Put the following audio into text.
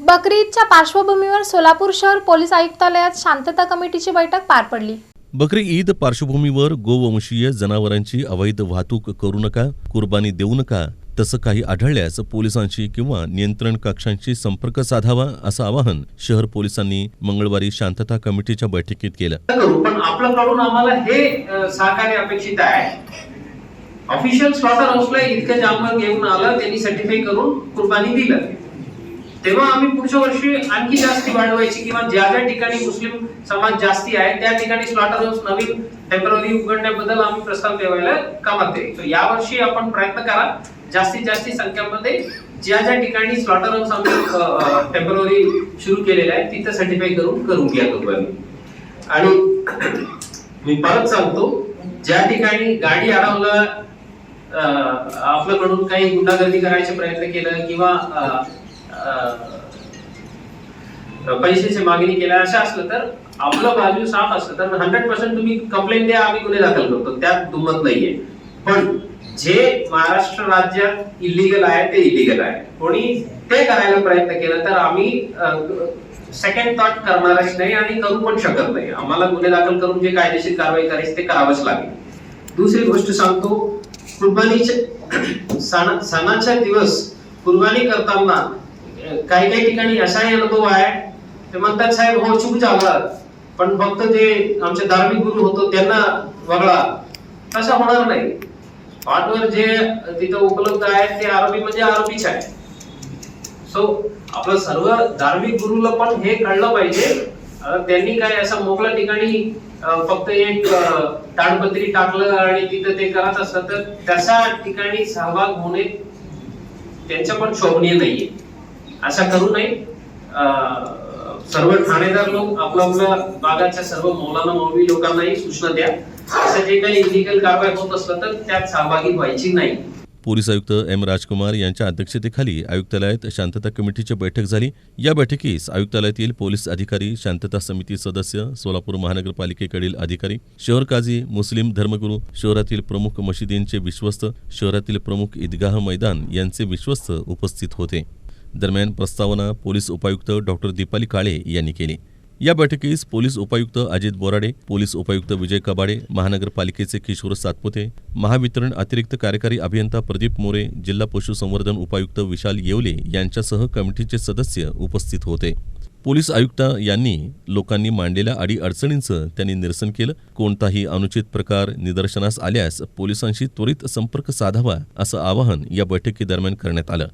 बकरी ईदच्या पार्श्वभूमीवर सोलापूर शहर पोलीस आयुक्तालयात शांतता कमिटीची बैठक पार पडली. बकरी ईद पार्श्वभूमीवर गोवंशीय जनावरांची अवैध वाहतूक करू नका कुर्बानी देऊ नका तसं काही आढळल्यास पोलिसांशी किंवा नियंत्रण कक्षांशी संपर्क साधावा असं आवाहन शहर पोलिसांनी मंगळवारी शांतता कमिटीच्या बैठकीत केलं. पण आपल्याकडून आम्हाला हे सहकार्य अपेक्षित आहे. ऑफिशियल हाऊसला इतकं जानवर घेऊन आलं त्यांनी सर्टिफाय करून कुर्बानी दिलं. तेव्हा आम्ही पुढच्या वर्षी आणखी जास्ती वाढवायची किंवा ज्या ज्या ठिकाणी मुस्लिम समाज जास्ती आहे त्या ठिकाणी स्लॉटर हाऊस नवीन टेंपररी उघडण्याबद्दल आम्ही प्रस्ताव ठेवायला कामात आहे. या यावर्षी आपण प्रयत्न करा जास्तीत जास्त संख्यामध्ये ज्या ज्या ठिकाणी स्लॉटर हाऊस आम्ही टेंपररी सुरू केलेलं आहे तिथं सर्टिफाय करून करून घ्या कुर्बानी आणि मी परत सांगतो ज्या ठिकाणी गाडी अडवलं अं, आपल्याकडून काही गुंडागर्दी करायचे प्रयत्न केलं किंवा पैशाची मागणी केल्या असं असलं तर आपलं बाजू साफ असलं तर हंड्रेड पर्सेंट तुम्ही कंप्लेंट द्या आम्ही गुन्हे दाखल करतो. त्यात दुमत नाहीये. पण जे महाराष्ट्र राज्यात इलिगल आहे ते इलिगल आहे. कोणी ते करायला प्रयत्न केला तर आम्ही सेकंड थॉट करणारच नाही आणि करू पण शकत नाही. आम्हाला गुन्हे दाखल करून जे कायदेशीर कारवाई करायची ते करावंच लागेल. दुसरी गोष्ट सांगतो कुर्बानीचे सणाचा दिवस कुर्बानी करताना काही काही ठिकाणी असाही अनुभव आहे. ते म्हणतात साहेब हो चूक झाला. पण फक्त जे आमचे धार्मिक गुरु होतो त्यांना वगळा. तसा होणार नाही. पाठवर जे तिथं उपलब्ध आहे ते आरोपी म्हणजे आरोपीच आहे. सो आपलं सर्व धार्मिक गुरुला पण हे कळलं पाहिजे. त्यांनी काय असं मोकळ्या ठिकाणी फक्त एक ताडपत्री टाकलं आणि तिथं ते करत असतं तर तशा ठिकाणी सहभाग होणे त्यांच्या पण शोभनीय नाहीये. असं करू नये. सर्व ठाणेदार लोक आपला आपला भागाच्या सर्व मौलाना मौलवी लोकांनाही सूचना द्या. असं जे काही इलिगल कारवाई होत असलं तर त्यात सहभागी व्हायची नाही. पोलीस आयुक्त एम राजकुमार यांच्या अध्यक्षतेखाली आयुक्तालयात शांतता कमिटीची बैठक झाली. या बैठकीस आयुक्तालयातील पोलीस अधिकारी शांतता समिती सदस्य सोलापूर महानगरपालिकेकडील अधिकारी शहर काझी मुस्लिम धर्मगुरू शहरातील प्रमुख मशिदींचे विश्वस्त शहरातील प्रमुख ईदगाह मैदान यांचे विश्वस्त उपस्थित होते. दरम्यान प्रस्तावना पोलीस उपायुक्त डॉक्टर दीपाली काळे यांनी केली. या बैठकीस पोलीस उपायुक्त अजित बोराडे पोलीस उपायुक्त विजय कबाडे महानगरपालिकेचे किशोर सातपुते महावितरण अतिरिक्त कार्यकारी अभियंता प्रदीप मोरे जिल्हा पशुसंवर्धन उपायुक्त विशाल येवले यांच्यासह कमिटीचे सदस्य उपस्थित होते. पोलीस आयुक्त यांनी लोकांनी मांडलेल्या अडी अडचणींचं त्यांनी निरसन केलं. कोणताही अनुचित प्रकार निदर्शनास आल्यास पोलिसांशी त्वरित संपर्क साधावा असं आवाहन या बैठकीदरम्यान करण्यात आलं.